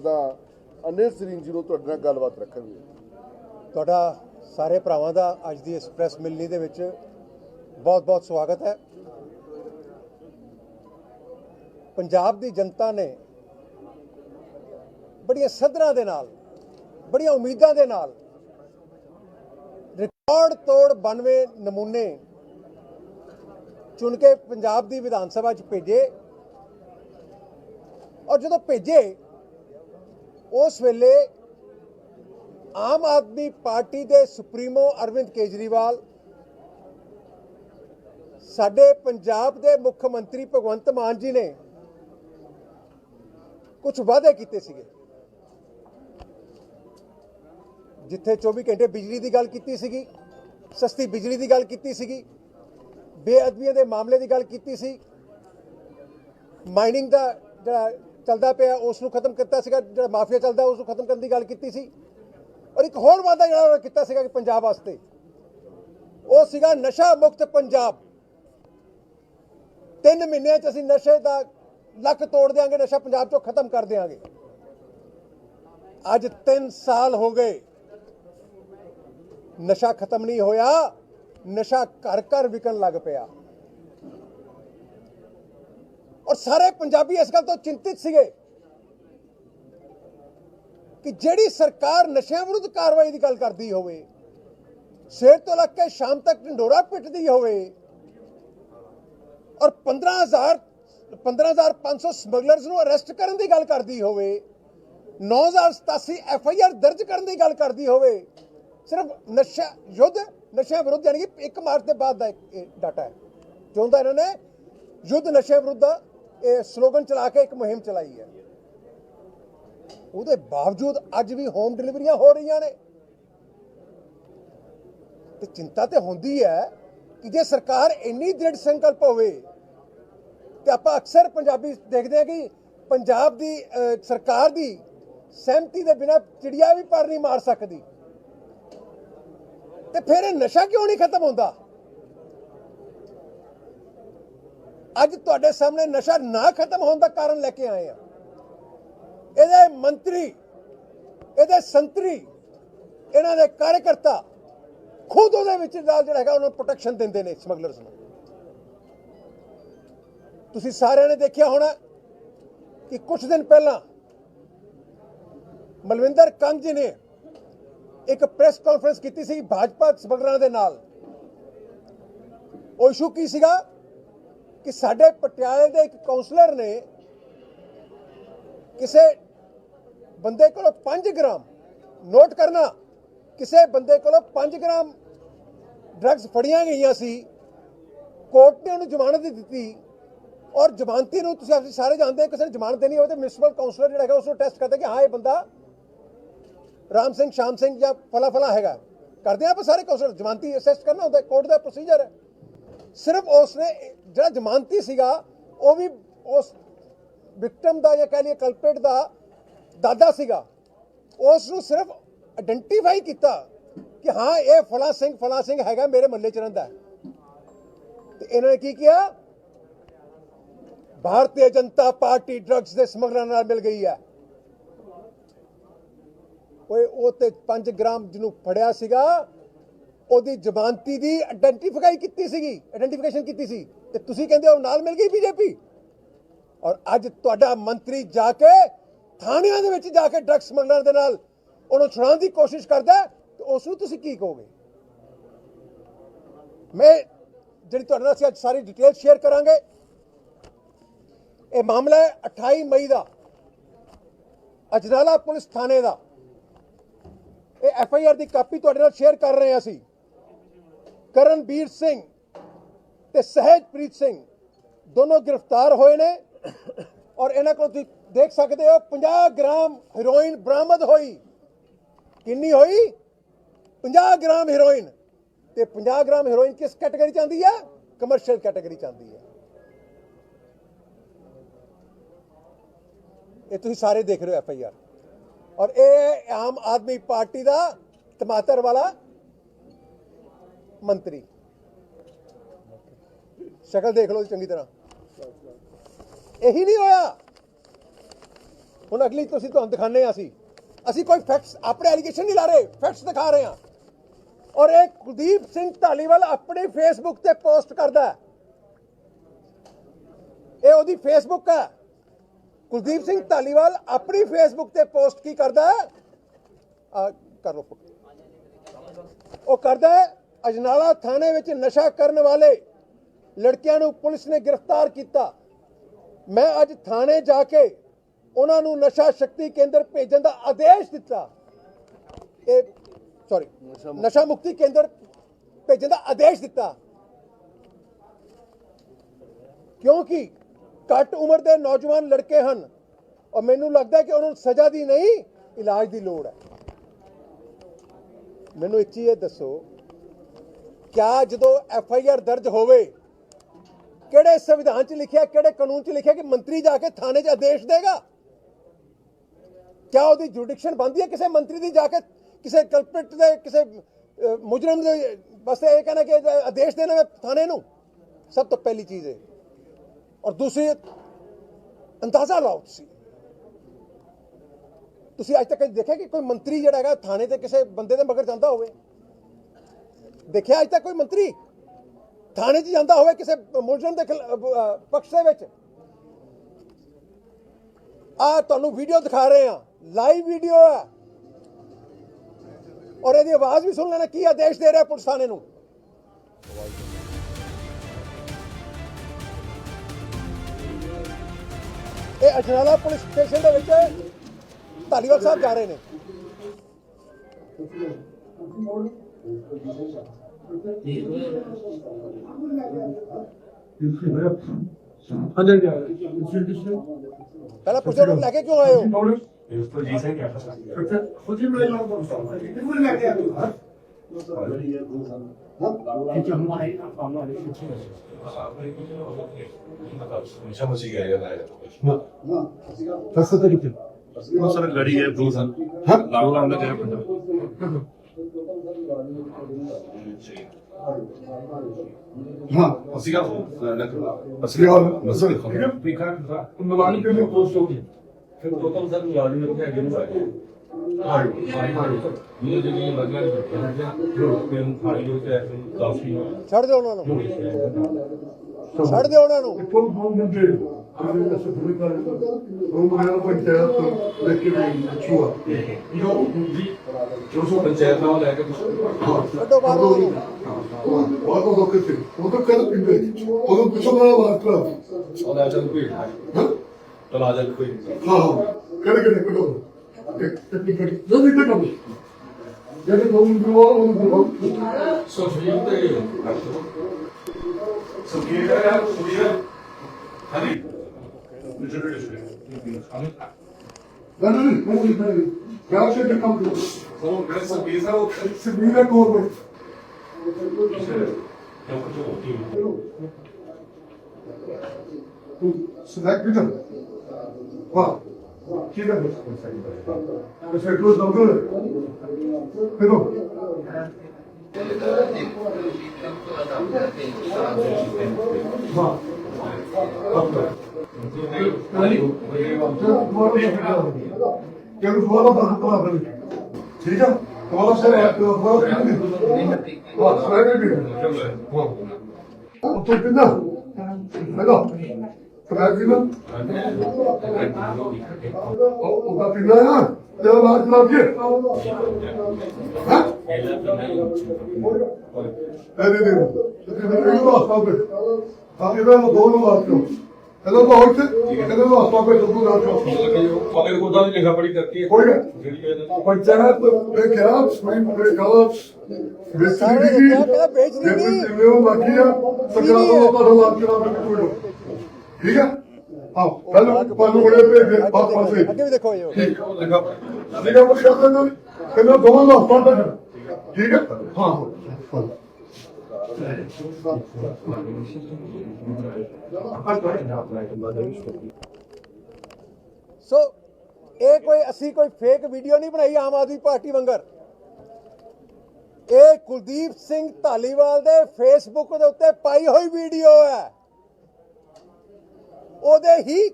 ਕਰਦਾ ਅਨਿਲ ਸਰੀਨ ਜੀ ਨੂੰ ਤੁਹਾਡੇ ਨਾਲ ਗੱਲਬਾਤ ਰੱਖਾਂਗੇ। ਤੁਹਾਡਾ ਸਾਰੇ ਭਰਾਵਾਂ ਦਾ ਅੱਜ ਦੀ ਇਸ ਪ੍ਰੈਸ ਮਿਲਣੀ ਦੇ ਵਿੱਚ ਬਹੁਤ-ਬਹੁਤ ਸਵਾਗਤ ਹੈ। ਪੰਜਾਬ ਦੀ ਜਨਤਾ ਨੇ ਬੜੀਆਂ ਸਦਰਾਂ ਦੇ ਨਾਲ, ਬੜੀਆਂ ਉਮੀਦਾਂ ਦੇ ਨਾਲ ਰਿਕਾਰਡ ਤੋੜ 92 ਨਮੂਨੇ ਚੁਣ ਕੇ ਪੰਜਾਬ ਦੀ ਵਿਧਾਨ ਸਭਾ 'ਚ ਭੇਜੇ। ਔਰ ਜਦੋਂ ਭੇਜੇ ਉਸ ਵੇਲੇ ਆਮ ਆਦਮੀ ਪਾਰਟੀ ਦੇ ਸੁਪਰੀਮੋ ਅਰਵਿੰਦ ਕੇਜਰੀਵਾਲ, ਸਾਡੇ ਪੰਜਾਬ ਦੇ ਮੁੱਖ ਮੰਤਰੀ ਭਗਵੰਤ ਮਾਨ ਜੀ ਨੇ ਕੁਝ ਵਾਅਦੇ ਕੀਤੇ ਸੀਗੇ। ਜਿੱਥੇ 24 ਘੰਟੇ ਬਿਜਲੀ ਦੀ ਗੱਲ ਕੀਤੀ ਸੀਗੀ, ਸਸਤੀ ਬਿਜਲੀ ਦੀ ਗੱਲ ਕੀਤੀ ਸੀਗੀ, ਬੇਅਦਬੀਆਂ ਦੇ ਮਾਮਲੇ ਦੀ ਗੱਲ ਕੀਤੀ ਸੀ। ਮਾਈਨਿੰਗ ਦਾ ਜਿਹੜਾ ਚੱਲਦਾ ਪਿਆ ਉਸ ਨੂੰ ਖਤਮ ਕੀਤਾ ਸੀਗਾ, ਜਿਹੜਾ ਮਾਫੀਆ ਚੱਲਦਾ ਉਸ ਨੂੰ ਖਤਮ ਕਰਨ ਦੀ ਗੱਲ ਕੀਤੀ ਸੀ। ਔਰ ਇੱਕ ਹੋਰ ਵਾਅਦਾ ਜਿਹੜਾ ਉਹਨਾਂ ਕੀਤਾ ਸੀਗਾ ਕਿ ਪੰਜਾਬ ਵਾਸਤੇ, ਉਹ ਸੀਗਾ ਨਸ਼ਾ ਮੁਕਤ ਪੰਜਾਬ। ਤਿੰਨ ਮਹੀਨਿਆਂ 'ਚ ਅਸੀਂ ਨਸ਼ੇ ਦਾ ਲੱਕ ਤੋੜ ਦੇਾਂਗੇ ਨਸ਼ਾ ਪੰਜਾਬ 'ਚੋਂ ਖਤਮ ਕਰ ਦੇਾਂਗੇ ਅੱਜ 3 ਸਾਲ ਹੋ ਗਏ, ਨਸ਼ਾ ਖਤਮ ਨਹੀਂ ਹੋਇਆ, ਨਸ਼ਾ ਘਰ ਘਰ ਵਿਕਣ ਲੱਗ ਪਿਆ। ਔਰ ਸਾਰੇ ਪੰਜਾਬੀ ਇਸ ਗੱਲ ਤੋਂ ਚਿੰਤਿਤ ਸੀਗੇ ਕਿ ਜਿਹੜੀ ਸਰਕਾਰ ਨਸ਼ਿਆਂ ਵਿਰੁੱਧ ਕਾਰਵਾਈ ਦੀ ਗੱਲ ਕਰਦੀ ਹੋਵੇ ਸਵੇਰ ਤੋਂ ਲੱਗ ਕੇ ਸ਼ਾਮ ਤੱਕ ਢੰਡੋਰਾ ਪਿੱਟਦੀ ਹੋਵੇ ਔਰ 15000 15500 ਸਮਗਲਰਸ ਨੂੰ ਅਰੈਸਟ ਕਰਨ ਦੀ ਗੱਲ ਕਰਦੀ ਹੋਵੇ 9087 ਐਫ ਆਈ ਆਰ ਦਰਜ ਕਰਨ ਦੀ ਗੱਲ ਕਰਦੀ ਹੋਵੇ, ਸਿਰਫ ਨਸ਼ਾ, ਯੁੱਧ ਨਸ਼ਿਆਂ ਵਿਰੁੱਧ, ਯਾਨੀ ਕਿ 1 ਮਾਰਚ ਦੇ ਬਾਅਦ ਦਾ ਇਹ ਡਾਟਾ ਹੈ। ਜੋ ਇਹਨਾਂ ਨੇ ਯੁੱਧ ਨਸ਼ਿਆਂ ਵਿਰੁੱਧ ਦਾ ਇਹ ਸਲੋਗਨ ਚਲਾ ਕੇ ਇੱਕ ਮੁਹਿੰਮ ਚਲਾਈ ਹੈ। ਉਹਦੇ ਬਾਵਜੂਦ ਅੱਜ ਵੀ ਹੋਮ ਡਿਲੀਵਰੀਆਂ ਹੋ ਰਹੀਆਂ ਨੇ। ਤੇ ਚਿੰਤਾ ਤੇ ਹੁੰਦੀ ਹੈ ਕਿ ਜੇ ਸਰਕਾਰ ਇੰਨੀ ਦ੍ਰਿੜ ਸੰਕਲਪ ਹੋਵੇ, ਤੇ ਆਪਾਂ ਅਕਸਰ ਪੰਜਾਬੀ ਦੇਖਦੇ ਹਾਂ ਕਿ ਪੰਜਾਬ ਦੀ ਸਰਕਾਰ ਦੀ ਸਹਿਮਤੀ ਦੇ ਬਿਨਾ ਚਿੜੀਆ ਵੀ ਪਰ ਨਹੀਂ ਮਾਰ ਸਕਦੀ। ਤੇ ਫਿਰ ਇਹ ਨਸ਼ਾ ਕਿਉਂ ਨਹੀਂ ਖਤਮ ਹੁੰਦਾ? ਅੱਜ ਤੁਹਾਡੇ ਸਾਹਮਣੇ ਨਸ਼ਾ ਨਾ ਖਤਮ ਹੋਣ ਦਾ ਕਾਰਨ ਲੈ ਕੇ ਆਏ ਆ। ਇਹਦੇ ਮੰਤਰੀ, ਇਹਦੇ ਸੰਤਰੀ, ਇਹਨਾਂ ਦੇ ਕਾਰਜਕਰਤਾ ਖੁਦ ਉਹਦੇ ਵਿੱਚ ਨਾਲ ਜਿਹੜਾ ਹੈਗਾ ਉਹਨੂੰ ਪ੍ਰੋਟੈਕਸ਼ਨ ਦਿੰਦੇ ਨੇ ਸਮਗਲਰਸ ਨੂੰ। ਤੁਸੀਂ ਸਾਰਿਆਂ ਨੇ ਦੇਖਿਆ ਹੋਣਾ ਕਿ ਕੁਝ ਦਿਨ ਪਹਿਲਾਂ ਮਲਵਿੰਦਰ ਕੰਗ ਜੀ ਨੇ ਇੱਕ ਪ੍ਰੈਸ ਕਾਨਫਰੰਸ ਕੀਤੀ ਸੀ ਭਾਜਪਾ ਸਮਗਲਰਾਂ ਦੇ ਨਾਲ। ਉਹ ਇਸ਼ੂ ਕੀ ਸੀਗਾ? ਕਿ ਸਾਡੇ ਪਟਿਆਲੇ ਦੇ ਇੱਕ ਕਾਉਂਸਲਰ ਨੇ ਕਿਸੇ ਬੰਦੇ ਕੋਲੋਂ 5 ਗ੍ਰਾਮ ਨੋਟ ਕਰਨਾ, ਕਿਸੇ ਬੰਦੇ ਕੋਲੋਂ 5 ਗ੍ਰਾਮ ਡਰੱਗਸ ਫੜੀਆਂ ਗਈਆਂ ਸੀ ਕੋਰਟ ਨੇ ਉਹਨੂੰ ਜ਼ਮਾਨਤ ਦਿੱਤੀ ਔਰ ਜ਼ਮਾਨਤੀ ਨੂੰ ਤੁਸੀਂ ਅਸੀਂ ਸਾਰੇ ਜਾਣਦੇ ਹੋ, ਕਿਸੇ ਨੇ ਜ਼ਮਾਨਤ ਦੇਣੀ ਹੋਵੇ ਤੇ ਮਿਊਨਿਸਪਲ ਕਾਉਂਸਲਰ ਜਿਹੜਾ ਹੈਗਾ ਉਸ ਨੂੰ ਟੈਸਟ ਕਰਦਾ ਕਿ ਹਾਂ, ਇਹ ਬੰਦਾ ਰਾਮ ਸਿੰਘ, ਸ਼ਾਮ ਸਿੰਘ ਜਾਂ ਫਲਾ ਫਲਾ ਹੈਗਾ। ਕਰਦੇ ਆ ਆਪਾਂ ਸਾਰੇ ਕਾਉਂਸਲਰ ਜ਼ਮਾਨਤੀ ਅਸੈਸ ਕਰਨਾ ਹੁੰਦਾ ਕੋਰਟ ਦਾ ਪ੍ਰੋਸੀਜਰ ਹੈ ਸਿਰਫ ਉਸਨੇ, ਜਿਹੜਾ ਜ਼ਮਾਨਤੀ ਸੀਗਾ, ਉਹ ਵੀ ਉਸ ਵਿਕਟਮ ਦਾ ਜਾਂ ਕਹਿ ਲਈਏ ਕਲਪਰੇਟ ਦਾ ਦਾਦਾ ਸੀਗਾ। ਉਸ ਨੂੰ ਸਿਰਫ ਆਇਡੈਂਟੀਫਾਈ ਕੀਤਾ ਕਿ ਹਾਂ, ਇਹ ਫਲਾ ਸਿੰਘ ਫਲਾ ਸਿੰਘ ਹੈਗਾ, ਮੇਰੇ ਮਹੱਲੇ ਚ ਰਹਿੰਦਾ ਤੇ ਇਹਨਾਂ ਨੇ ਕੀ ਕੀਤਾ ਭਾਰਤੀ ਜਨਤਾ ਪਾਰਟੀ ਡਰੱਗਸ ਦੇ ਸਮਗਲਰਾਂ ਨਾਲ ਮਿਲ ਗਈ ਹੈ। ਓਏ, ਉਹ ਤੇ 5 ਗ੍ਰਾਮ ਜਿਹਨੂੰ ਫੜਿਆ ਸੀਗਾ ਉਹਦੀ ਜ਼ਮਾਨਤੀ ਦੀ ਆਇਡੈਂਟੀਫਾਈ ਕੀਤੀ ਸੀਗੀ ਆਇਡੈਂਟੀਫਿਕੇਸ਼ਨ ਕੀਤੀ ਸੀ। ਤੇ ਤੁਸੀਂ ਕਹਿੰਦੇ ਹੋ ਨਾਲ ਮਿਲ ਗਈ ਬੀਜੇਪੀ? ਔਰ ਅੱਜ ਤੁਹਾਡਾ ਮੰਤਰੀ ਜਾ ਕੇ ਥਾਣਿਆਂ ਦੇ ਵਿੱਚ ਜਾ ਕੇ ਡਰੱਗ ਸਮਗਲਰ ਦੇ ਨਾਲ ਉਹਨੂੰ ਛੁਡਾਉਣ ਦੀ ਕੋਸ਼ਿਸ਼ ਕਰਦਾ ਹੈ, ਤੇ ਉਸ ਨੂੰ ਤੁਸੀਂ ਕੀ ਕਹੋਗੇ? ਮੈਂ ਜਿਹੜੀ ਤੁਹਾਡੇ ਨਾਲ ਅਸੀਂ ਅੱਜ ਸਾਰੀ ਡਿਟੇਲ ਸ਼ੇਅਰ ਕਰਾਂਗੇ। ਇਹ ਮਾਮਲਾ ਹੈ 28 ਮਈ ਦਾ ਅਜਨਾਲਾ ਪੁਲਿਸ ਥਾਣੇ ਦਾ। ਇਹ ਐਫ ਆਈ ਆਰ ਦੀ ਕਾਪੀ ਤੁਹਾਡੇ ਨਾਲ ਸ਼ੇਅਰ ਕਰ ਰਹੇ ਹਾਂ ਅਸੀਂ। ਕਰਨਵੀਰ ਸਿੰਘ ਤੇ ਸਹਿਜਪ੍ਰੀਤ ਸਿੰਘ ਦੋਨੋਂ ਗ੍ਰਿਫਤਾਰ ਹੋਏ ਨੇ ਔਰ ਇਹਨਾਂ ਕੋਲ ਤੁਸੀਂ ਦੇਖ ਸਕਦੇ ਹੋ 50 ਗ੍ਰਾਮ ਹੀਰੋਇਨ ਬਰਾਮਦ ਹੋਈ। ਕਿੰਨੀ ਹੋਈ? 50 ਗ੍ਰਾਮ ਹੀਰੋਇਨ। ਤੇ 50 ਗ੍ਰਾਮ ਹੀਰੋਇਨ ਕਿਸ ਕੈਟਾਗਰੀ ਚ ਆਉਂਦੀ ਹੈ? ਕਮਰਸ਼ੀਅਲ ਕੈਟਾਗਰੀ ਚ ਆਉਂਦੀ ਹੈ। ਇਹ ਤੁਸੀਂ ਸਾਰੇ ਦੇਖ ਰਹੇ ਹੋ ਐਫ ਆਈ ਆਰ ਔਰ ਇਹ ਆਮ ਆਦਮੀ ਪਾਰਟੀ ਦਾ ਟਮਾਟਰ ਵਾਲਾ ਮੰਤਰੀ। ਸ਼ਕਲ ਦੇਖ ਲਓ ਚੰਗੀ ਤਰ੍ਹਾਂ। ਇਹੀ ਨਹੀਂ ਹੋਇਆ। ਹੁਣ ਅਗਲੀ ਤੁਸੀਂ ਤੁਹਾਨੂੰ ਦਿਖਾਣੇ ਆ ਅਸੀਂ। ਅਸੀਂ ਕੋਈ ਫੈਕਟਸ ਆਪਣੇ ਐਲੀਗੇਸ਼ਨ ਨਹੀਂ ਲਾ ਰਹੇ। ਫੈਕਟਸ ਦਿਖਾ ਰਹੇ ਹਾਂ। ਔਰ ਇਹ ਕੁਲਦੀਪ ਸਿੰਘ ਢਾਲੀਵਾਲ ਆਪਣੇ ਫੇਸਬੁੱਕ ਤੇ ਪੋਸਟ ਕਰਦਾ ਹੈ। ਇਹ ਉਹਦੀ ਫੇਸਬੁੱਕ ਹੈ। ਕੁਲਦੀਪ ਸਿੰਘ ਢਾਲੀਵਾਲ ਆਪਣੀ ਫੇਸਬੁੱਕ ਤੇ ਪੋਸਟ ਕੀ ਕਰਦਾ ਹੈ? ਆ, ਕਰ ਲਓ ਉਹ ਕਰਦਾ ਹੈ ਅਜਨਾਲਾ ਥਾਣੇ ਵਿੱਚ ਨਸ਼ਾ ਕਰਨ ਵਾਲੇ ਲੜਕਿਆਂ ਨੂੰ ਪੁਲਿਸ ਨੇ ਗ੍ਰਿਫਤਾਰ ਕੀਤਾ। ਮੈਂ ਅੱਜ ਥਾਣੇ ਜਾ ਕੇ ਉਹਨਾਂ ਨੂੰ ਨਸ਼ਾ ਸ਼ਕਤੀ ਕੇਂਦਰ ਭੇਜਣ ਦਾ ਆਦੇਸ਼ ਦਿੱਤਾ। ਇਹ ਸੌਰੀ ਨਸ਼ਾ ਮੁਕਤੀ ਕੇਂਦਰ ਭੇਜਣ ਦਾ ਆਦੇਸ਼ ਦਿੱਤਾ। ਕਿਉਂਕਿ ਘੱਟ ਉਮਰ ਦੇ ਨੌਜਵਾਨ ਲੜਕੇ ਹਨ ਔਰ ਮੈਨੂੰ ਲੱਗਦਾ ਹੈ ਕਿ ਉਹਨਾਂ ਨੂੰ ਸਜ਼ਾ ਦੀ ਨਹੀਂ ਇਲਾਜ ਦੀ ਲੋੜ ਹੈ। ਮੈਨੂੰ ਇੱਕ ਚੀਜ਼ ਇਹ ਦੱਸੋ ਕਿਆ ਜਦੋਂ ਐਫ ਆਈ ਆਰ ਦਰਜ ਹੋਵੇ, ਕਿਹੜੇ ਸੰਵਿਧਾਨ 'ਚ ਲਿਖਿਆ, ਕਿਹੜੇ ਕਾਨੂੰਨ 'ਚ ਲਿਖਿਆ ਕਿ ਮੰਤਰੀ ਜਾ ਕੇ ਥਾਣੇ 'ਚ ਆਦੇਸ਼ ਦੇਗਾ? ਕਿਆ ਉਹਦੀ ਜੁਡੀਕਸ਼ਨ ਬਣਦੀ ਹੈ ਕਿਸੇ ਮੰਤਰੀ ਦੀ ਜਾ ਕੇ? ਕਿਸੇ ਕਲਪਿਟ ਦੇ, ਕਿਸੇ ਮੁਜਰਮ ਦੇ ਬਸ ਇਹ ਕਹਿਣਾ ਕਿ ਆਦੇਸ਼ ਦੇਣਾ ਮੈਂ ਥਾਣੇ ਨੂੰ? ਸਭ ਤੋਂ ਪਹਿਲੀ ਚੀਜ਼ ਹੈ ਔਰ ਦੂਸਰੀ, ਅੰਦਾਜ਼ਾ ਲਾਓ ਤੁਸੀਂ। ਤੁਸੀਂ ਅੱਜ ਤੱਕ ਦੇਖਿਆ ਕਿ ਕੋਈ ਮੰਤਰੀ ਜਿਹੜਾ ਹੈਗਾ, ਥਾਣੇ ਤੇ ਕਿਸੇ ਬੰਦੇ ਦੇ ਮਗਰ ਜਾਂਦਾ ਹੋਵੇ? ਦੇਖਿਆ ਅੱਜ ਤੱਕ ਕੋਈ ਮੰਤਰੀ? ਥਾਣੇ 'ਚ ਜਾਂਦਾ ਹੋਵੇ ਕਿਸੇ ਮੁਲਜ਼ਮ ਦੇ ਪਕਸ਼ ਦੇ ਵਿੱਚ। ਆ ਤੁਹਾਨੂੰ ਵੀਡੀਓ ਦਿਖਾ ਰਹੇ ਆ ਲਾਈਵ ਵੀਡੀਓ ਹੈ। ਔਰ ਇਹਦੀ ਆਵਾਜ਼ ਵੀ ਸੁਣ ਲੈਣਾ, ਕੀ ਆਦੇਸ਼ ਦੇ ਰਿਹਾ ਪੁਲਿਸ ਥਾਣੇ ਨੂੰ? ਇਹ ਅਜਨਾਲਾ ਪੁਲਿਸ ਸਟੇਸ਼ਨ ਦੇ ਵਿੱਚ ਧਾਲੀਵਾਲ ਸਾਹਿਬ ਜਾ ਰਹੇ ਨੇ। ਅੰਦਰ ਜਾ ਪਹਿਲਾਂ ਪੁੱਛੋ ਲੈ ਕੇ ਕਿਉਂ ਆਏ ਹੋ ਇਸ ਤੋਂ ਜੀ ਸੇ ਕਿਆ ਪਤਾ ਖੁਦ ਹੀ ਮੈਂ ਲਾਉਂ ਬੋਲਦਾ ਬਿਲਕੁਲ ਲੈ ਕੇ ਆ ਤੂੰ ਹਾਂ ਦੱਸੋ ਤਰੀਕੇ ਉਹ ਸਰ ਲੜੀ ਹੈ ਦੋ ਸਾਲ ਹਾਂ ਲਾਉਂ ਲਾਉਂ ਦਾ ਜਿਹੜਾ ਪੰਜਾਬ ਹਾਂ। ਅਸੀਂ ਗੱਲ ਨਾ ਕਰੋ ਅਸੀਂ ਗੱਲ ਮਸਲੇ ਖੋਲ ਪ੍ਰੀਖਾ ਨਵਾਨੀ ਪੇ ਮੇ ਪੋਸਟ ਹੋ ਗਈ ਫਿਰ ਗੌਤਮ ਸਰ ਨੂੰ। ਲਾਜ਼ਮੀ ਰੱਖਿਆ ਅੱਗੇ ਨੂੰ। ਹਾਂ ਇਹ ਜਿਹੜੀ ਮਗਰ ਫਿਰ ਫਾੜੀ ਹੋ ਤੇ ਕਾਫੀ ਛੱਡ ਦਿਓ ਉਹਨਾਂ ਨੂੰ। ਛੱਡ ਦਿਓ ਉਹਨਾਂ ਨੂੰ ਕੇ ਵੀ ਛੁਆ ਜੋ ਜੋ ਸੋ ਪੰਚਾਇਤ ਨਾਲ ਲੈ ਕੇ ਕੱਢੋ ਬਾਹਰ ਉਹਨਾਂ ਨੂੰ ਉਹ ਤੋਂ ਕਿਤੇ ਉਹ ਤੋਂ ਕਦ ਪਿੰਡੇ ਉਹ ਪਿਛੋਂ ਬਾਤ ਕਰ ਉਹਦਾ ਚੱਲ ਕੋਈ ਚਲਾ ਜਾ ਕੋਈ। ਹਾਂ ਕਦੇ ਕਦੇ ਕਦੋਂ ਇੱਕ ਟੈਕਨੀਕਲ ਜੋ ਵੀ ਤੱਕ ਜਦੋਂ ਉਹ ਨੂੰ ਉਹ ਨੂੰ ਸੋ ਸ਼ਰੀਰ ਤੇ ਸੁਖੀਰ ਯਾਰ ਸੁਖੀਰ ਹਾਂਜੀ। No, no, no, no, no. Y'all should have come to us. 저는 그래서 미사로 It's a bigger government. 그냥 그쪽 어떻게 보고 So that we don't. Wow. Keep it. Because it was no good. We don't. Wow. Okay. ਕਿਉਂਕਿ ਫੋਲਾ ਤਾਂ ਹੱਥ ਲਾ ਦੇ ਠੀਕ ਆ ਫੋਲਾ sir ਫੋਲਾ ਹਾਂ ਸਾਰੇ ਵੀ ਹਾਂ ਉਹ ਤੋਂ ਕਿੰਨਾ ਹੈਗਾ ਪ੍ਰਾਜੀਲ ਉਹ ਉਹ ਤਾਂ ਪਿੰਨਾ ਹੈ ਤੇ ਬਾਤ ਨਾ ਕੀ ਹਾਂ ਇਹ ਦੇ ਦੇ ਇਹ ਦੋ ਨੂੰ ਦੋ ਨੂੰ ਆਪ ਕੋਦਾ ਦੀ ਲਿਖਾ ਪੜੀ ਕਰਕੇ ਕੋਈ ਗੱਲ ਜਿਹੜੀ ਇਹ ਪੰਚਾਇਤ ਦੇ ਖਿਲਾਫ ਮੈਂ ਮੇਰੇ ਖਿਲਾਫ ਸਾਹਮਣੇ ਦੇਖਿਆ, ਕਹਿੰਦਾ ਵੇਚ ਨਹੀਂ। ਉਹ ਬਾਕੀ ਆ ਸਰਕਾਰ ਤੋਂ ਤੁਹਾਡਾ ਲਾਭ ਕਰਾ ਕੇ ਕੋਈ ਠੀਕ ਹੈ ਹਾਂ ਪਹਿਲਾਂ ਪਾਲੂ ਬੜੇ ਪੇ ਫਿਰ ਅੱਗੇ ਪਾਸ ਪਾਸੇ। ਦੇਖੋ, ਅੱਗੇ ਵੀ ਦੇਖੋ ਇਹ ਠੀਕ। ਹੈ ਲਿਖਾ ਲਿਖਾ ਪਰ ਸ਼ਰਤ ਹੈ ਕਹਿੰਦਾ ਦੋਵਾਂ ਦਾ ਹਸਪਤਾਲ ਠੀਕ ਹੈ ਹਾਂ ਹਾਂ। ਸੋ ਇਹ ਕੋਈ, ਅਸੀਂ ਕੋਈ ਫੇਕ ਵੀਡੀਓ ਨਹੀਂ ਬਣਾਈ ਆਮ ਆਦਮੀ ਪਾਰਟੀ ਵੰਗਰ। ਇਹ ਕੁਲਦੀਪ ਸਿੰਘ ਧਾਲੀਵਾਲ ਦੇ ਫੇਸਬੁੱਕ ਦੇ ਉੱਤੇ ਪਾਈ ਹੋਈ ਵੀਡੀਓ ਹੈ। ਉਹਦੇ ਹੀ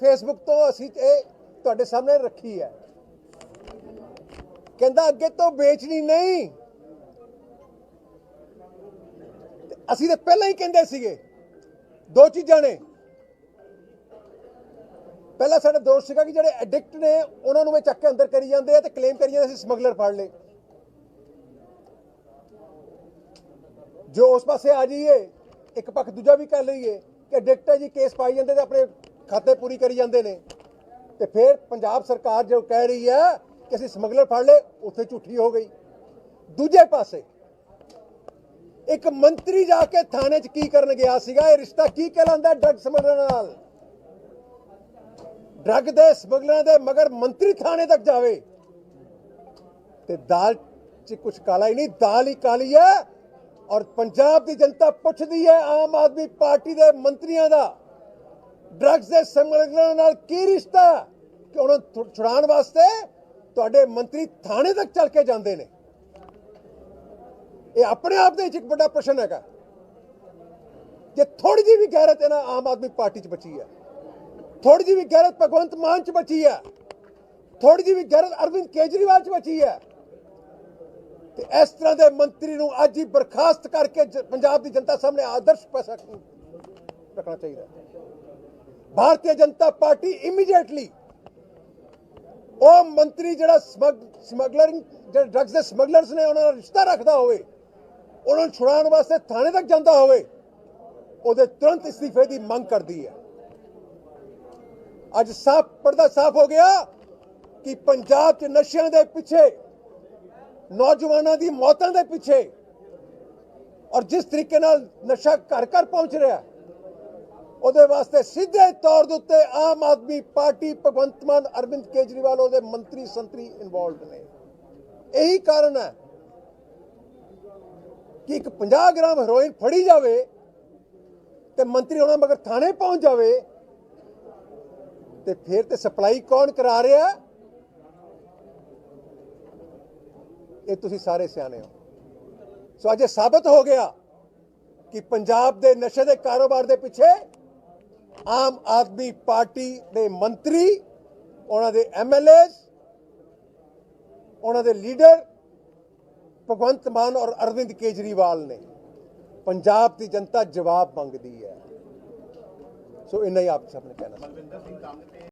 ਫੇਸਬੁੱਕ ਤੋਂ ਅਸੀਂ ਇਹ ਤੁਹਾਡੇ ਸਾਹਮਣੇ ਰੱਖੀ ਹੈ। ਕਹਿੰਦਾ ਅੱਗੇ ਤੋਂ ਵੇਚਣੀ ਨਹੀਂ ਤੇ ਅਸੀਂ ਤਾਂ ਪਹਿਲਾਂ ਹੀ ਕਹਿੰਦੇ ਸੀਗੇ, ਦੋ ਚੀਜ਼ਾਂ ਨੇ। ਪਹਿਲਾ ਸਾਡਾ ਦੋਸ਼ ਸੀਗਾ ਕਿ ਜਿਹੜੇ ਐਡਿਕਟ ਨੇ, ਉਹਨਾਂ ਨੂੰ ਇਹ ਚੱਕ ਕੇ ਅੰਦਰ ਕਰੀ ਜਾਂਦੇ ਆ ਤੇ ਕਲੇਮ ਕਰੀ ਜਾਂਦੇ ਅਸੀਂ ਸਮਗਲਰ ਫੜ ਲਏ। ਜੋ ਉਸ ਪਾਸੇ ਆ ਜਾਈਏ, ਇੱਕ ਪੱਖ ਦੂਜਾ ਵੀ ਕਰ ਲਈਏ ਕਿ ਐਡਿਕਟ ਹੈ ਜੀ ਕੇਸ ਪਾਈ ਜਾਂਦੇ ਤੇ ਆਪਣੇ ਖਾਤੇ ਪੂਰੀ ਕਰੀ ਜਾਂਦੇ ਨੇ। ਤੇ ਫਿਰ ਪੰਜਾਬ ਸਰਕਾਰ ਜੋ ਕਹਿ ਰਹੀ ਹੈ ਕਿ ਅਸੀਂ ਸਮਗਲਰ ਫੜ ਲਏ, ਉੱਥੇ ਝੂਠੀ ਹੋ ਗਈ। ਦੂਜੇ ਪਾਸੇ ਇੱਕ ਮੰਤਰੀ ਜਾ ਕੇ ਥਾਣੇ 'ਚ ਕੀ ਕਰਨ ਗਿਆ ਸੀਗਾ? ਇਹ ਰਿਸ਼ਤਾ ਕੀ ਕਹਿਲਾਂਦਾ ਡਰੱਗ ਸਮਗਲਰਾਂ ਨਾਲ? ਡਰੱਗ ਦੇ ਸਮਗਲਰਾਂ ਦੇ ਮਗਰ ਮੰਤਰੀ ਥਾਣੇ ਤੱਕ ਜਾਵੇ। ਤੇ ਦਾਲ 'ਚ ਕੁਝ ਕਾਲਾ ਹੀ ਨਹੀਂ, ਦਾਲ ਹੀ ਕਾਲੀ ਹੈ ਔਰ ਪੰਜਾਬ ਦੀ ਜਨਤਾ ਪੁੱਛਦੀ ਹੈ ਆਮ ਆਦਮੀ ਪਾਰਟੀ ਦੇ ਮੰਤਰੀਆਂ ਦਾ। ਡਰੱਗਸ ਦੇ ਸਮਗਲਰਾਂ ਨਾਲ ਕੀ ਰਿਸ਼ਤਾ? ਕਿ ਉਹਨਾਂ ਨੂੰ ਛੁਡਾਉਣ ਵਾਸਤੇ ਤੁਹਾਡੇ ਮੰਤਰੀ ਥਾਣੇ ਤੱਕ ਚੱਲ ਕੇ ਜਾਂਦੇ ਨੇ। ਇਹ ਆਪਣੇ ਆਪ ਦੇ ਵਿੱਚ ਇੱਕ ਵੱਡਾ ਪ੍ਰਸ਼ਨ ਹੈਗਾ। ਕਿ ਥੋੜੀ ਜਿਹੀ ਵੀ ਗੈਰਤ ਇਹਨਾਂ ਆਮ ਆਦਮੀ ਪਾਰਟੀ 'ਚ ਬਚੀ ਹੈ ਥੋੜੀ ਜਿਹੀ ਵੀ ਗੈਰਤ ਭਗਵੰਤ ਮਾਨ 'ਚ ਬਚੀ ਹੈ ਥੋੜੀ ਜਿਹੀ ਵੀ ਗੈਰਤ ਅਰਵਿੰਦ ਕੇਜਰੀਵਾਲ 'ਚ ਬਚੀ ਹੈ, ਤੇ ਇਸ ਤਰ੍ਹਾਂ ਦੇ ਮੰਤਰੀ ਨੂੰ ਅੱਜ ਹੀ ਬਰਖਾਸਤ ਕਰਕੇ ਪੰਜਾਬ ਦੀ ਜਨਤਾ ਸਾਹਮਣੇ ਆਦਰਸ਼ ਪੈਸਾ ਰੱਖਣਾ ਚਾਹੀਦਾ ਭਾਰਤੀ ਜਨਤਾ ਪਾਰਟੀ ਇਮੀਡੀਏਟਲੀ ਉਹ ਮੰਤਰੀ ਜਿਹੜਾ ਸਮਗਲਰਿੰਗ, ਜਿਹੜੇ ਡਰੱਗਸ ਦੇ ਸਮਗਲਰਸ ਨੇ, ਉਹਨਾਂ ਨਾਲ ਰਿਸ਼ਤਾ ਰੱਖਦਾ ਹੋਵੇ ਉਹਨਾਂ ਨੂੰ ਛੁਡਾਉਣ ਵਾਸਤੇ ਥਾਣੇ ਤੱਕ ਜਾਂਦਾ ਹੋਵੇ, ਉਹਦੇ ਤੁਰੰਤ ਅਸਤੀਫੇ ਦੀ ਮੰਗ ਕਰਦੀ ਹੈ। ਅੱਜ ਸਾਫ਼, ਪਰਦਾ ਸਾਫ਼ ਹੋ ਗਿਆ ਕਿ ਪੰਜਾਬ 'ਚ ਨਸ਼ਿਆਂ ਦੇ ਪਿੱਛੇ, ਨੌਜਵਾਨਾਂ ਦੀ ਮੌਤਾਂ ਦੇ ਪਿੱਛੇ, ਔਰ ਜਿਸ ਤਰੀਕੇ ਨਾਲ ਨਸ਼ਾ ਘਰ ਘਰ ਪਹੁੰਚ ਰਿਹਾ, ਉਹਦੇ ਵਾਸਤੇ ਸਿੱਧੇ ਤੌਰ ਦੇ ਉੱਤੇ ਆਮ ਆਦਮੀ ਪਾਰਟੀ ਭਗਵੰਤ ਮਾਨ, ਅਰਵਿੰਦ ਕੇਜਰੀਵਾਲ ਉਹਦੇ ਮੰਤਰੀ ਸੰਤਰੀ ਇਨਵੋਲਡ ਨੇ। ਇਹੀ ਕਾਰਨ ਹੈ ਕਿ ਇੱਕ 50 ਗ੍ਰਾਮ ਹੈਰੋਇਨ ਫੜੀ ਜਾਵੇ ਤੇ ਮੰਤਰੀ ਉਹਨਾਂ ਮਗਰ ਥਾਣੇ ਪਹੁੰਚ ਜਾਵੇ, ਤੇ ਫਿਰ ਤੇ ਸਪਲਾਈ ਕੌਣ ਕਰਾ ਰਿਹਾ? ਇਹ ਤੁਸੀਂ ਸਾਰੇ ਸਿਆਣੇ ਹੋ। ਸੋ ਅੱਜ ਇਹ ਸਾਬਤ ਹੋ ਗਿਆ ਕਿ ਪੰਜਾਬ ਦੇ ਨਸ਼ੇ ਦੇ ਕਾਰੋਬਾਰ ਦੇ ਪਿੱਛੇ ਆਮ ਆਦਮੀ ਪਾਰਟੀ ਦੇ ਮੰਤਰੀ, ਉਹਨਾਂ ਦੇ ਐਮਐਲਏਜ਼ ਉਹਨਾਂ ਦੇ ਲੀਡਰ ਭਗਵੰਤ ਮਾਨ ਔਰ ਅਰਵਿੰਦ ਕੇਜਰੀਵਾਲ ਨੇ ਪੰਜਾਬ ਦੀ ਜਨਤਾ ਜਵਾਬ ਮੰਗਦੀ ਹੈ। ਸੋ ਇੰਨਾ ਹੀ ਆਪ ਸਭ ਨੇ ਕਹਿਣਾ